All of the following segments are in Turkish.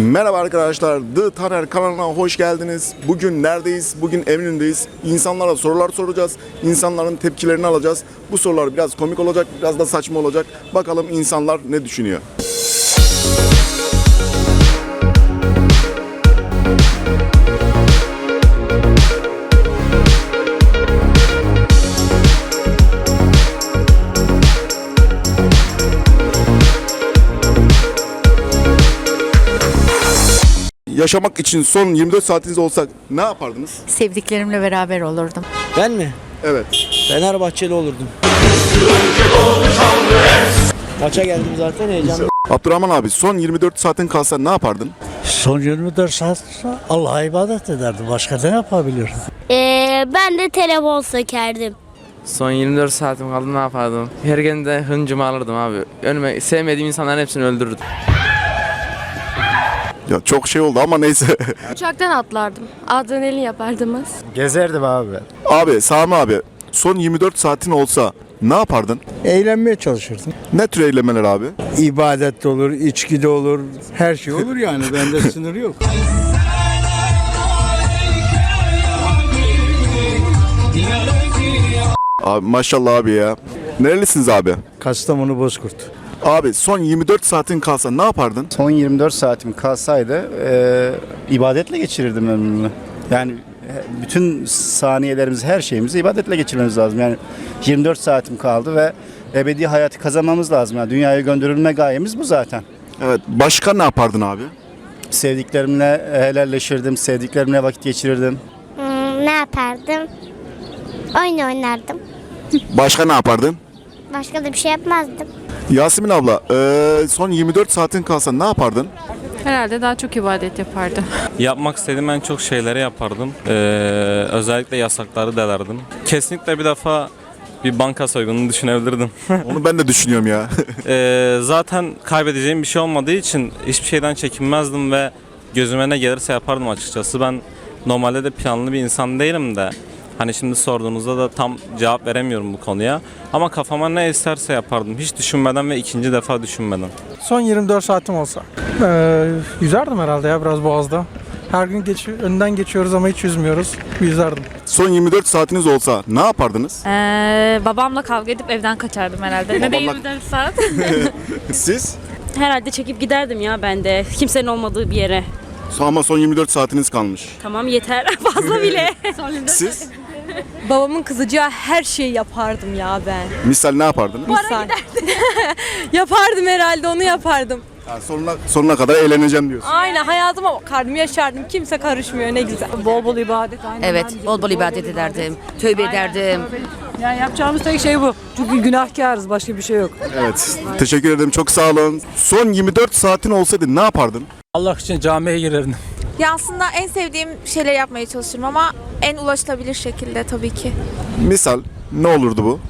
Merhaba arkadaşlar, The Taner kanalına hoş geldiniz. Bugün neredeyiz? Bugün Eminönü'ndeyiz. İnsanlara sorular soracağız. İnsanların tepkilerini alacağız. Bu sorular biraz komik olacak, biraz da saçma olacak. Bakalım insanlar ne düşünüyor? Yaşamak için son 24 saatiniz olsa ne yapardınız? Sevdiklerimle beraber olurdum. Ben mi? Evet. Fenerbahçeli olurdum. Maça geldim zaten heyecanlı. Abdurrahman abi son 24 saatin kalsa ne yapardın? Son 24 saat Allah'a ibadet ederdim. Başka ne yapabilirim? Ee, ben de telefon sökerdim. Son 24 saatim kaldı ne yapardım? Her gün de hıncımı alırdım abi. Önüme sevmediğim insanların hepsini öldürürdüm. Ya çok şey oldu ama neyse. Uçaktan atlardım. Adrenalin yapardınız. Gezerdim abi. abi Sami abi son 24 saatin olsa ne yapardın? Eğlenmeye çalışırdım. Ne tür eylemeler abi? İbadet de olur, içki de olur, her şey olur yani. Bende sınır yok. Abi maşallah abi ya. Nerelisiniz abi? Kastamonu Bozkurt. Abi son 24 saatin kalsa ne yapardın? Son 24 saatim kalsaydı e, ibadetle geçirirdim ömrümü. Yani he- bütün saniyelerimizi, her şeyimizi ibadetle geçirmemiz lazım. Yani 24 saatim kaldı ve ebedi hayatı kazanmamız lazım. Yani dünyaya gönderilme gayemiz bu zaten. Evet. Başka ne yapardın abi? Sevdiklerimle helalleşirdim, sevdiklerimle vakit geçirirdim. Hmm, ne yapardım? Oyun oynardım. Başka ne yapardın? Başka da bir şey yapmazdım. Yasemin abla eee, son 24 saatin kalsa ne yapardın? Herhalde daha çok ibadet yapardı. Yapmak istediğim en çok şeyleri yapardım. Ee, özellikle yasakları delerdim. Kesinlikle bir defa bir banka soygununu düşünebilirdim. Onu ben de düşünüyorum ya. Ee, zaten kaybedeceğim bir şey olmadığı için hiçbir şeyden çekinmezdim ve gözüme ne gelirse yapardım açıkçası. Ben normalde de planlı bir insan değilim de hani şimdi sorduğunuzda da tam cevap veremiyorum bu konuya. Ama kafama ne isterse yapardım. Hiç düşünmeden ve ikinci defa düşünmeden. Son 24 saatim olsa. Ee, yüzerdim herhalde ya biraz boğazda. Her gün geç, önden geçiyoruz ama hiç yüzmüyoruz. Yüzerdim. son 24 saatiniz olsa ne yapardınız? Ee, babamla kavga edip evden kaçardım herhalde. Ne de Babamla- 24 saat. Siz? Herhalde çekip giderdim ya ben de. Kimsenin olmadığı bir yere. Ama son 24 saatiniz kalmış. Tamam yeter. Fazla bile. Siz? Babamın kızacağı her şeyi yapardım ya ben. Misal ne yapardınız? Misal. yapardım herhalde onu yapardım. Ha, sonuna, sonuna kadar eğleneceğim diyorsun. Aynen hayatıma bakardım yaşardım. Kimse karışmıyor ne güzel. Bol bol ibadet aynen. evet, bol bol ibadet ederdim. Tövbe ederdim. Yani yapacağımız tek şey bu. Çünkü günahkarız başka bir şey yok. Evet. Teşekkür ederim. Çok sağ olun. Son 24 saatin olsaydı ne yapardın? Allah için camiye girerdim. Ya aslında en sevdiğim şeyleri yapmaya çalışırım ama en ulaşılabilir şekilde tabii ki. Misal ne olurdu bu?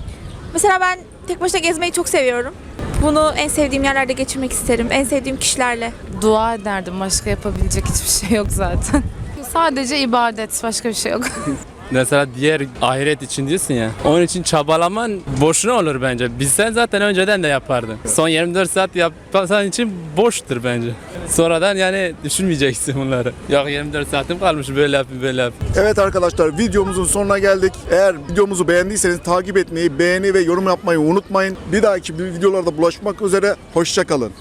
Mesela ben tek başına gezmeyi çok seviyorum. Bunu en sevdiğim yerlerde geçirmek isterim. En sevdiğim kişilerle. Dua ederdim. Başka yapabilecek hiçbir şey yok zaten. Sadece ibadet. Başka bir şey yok. Mesela diğer ahiret için diyorsun ya. Onun için çabalaman boşuna olur bence. Bizsen zaten önceden de yapardın. Son 24 saat yapmasan için boştur bence. Sonradan yani düşünmeyeceksin bunları. Yok 24 saatim kalmış böyle yapayım böyle yapayım. Evet arkadaşlar videomuzun sonuna geldik. Eğer videomuzu beğendiyseniz takip etmeyi, beğeni ve yorum yapmayı unutmayın. Bir dahaki videolarda bulaşmak üzere. Hoşçakalın.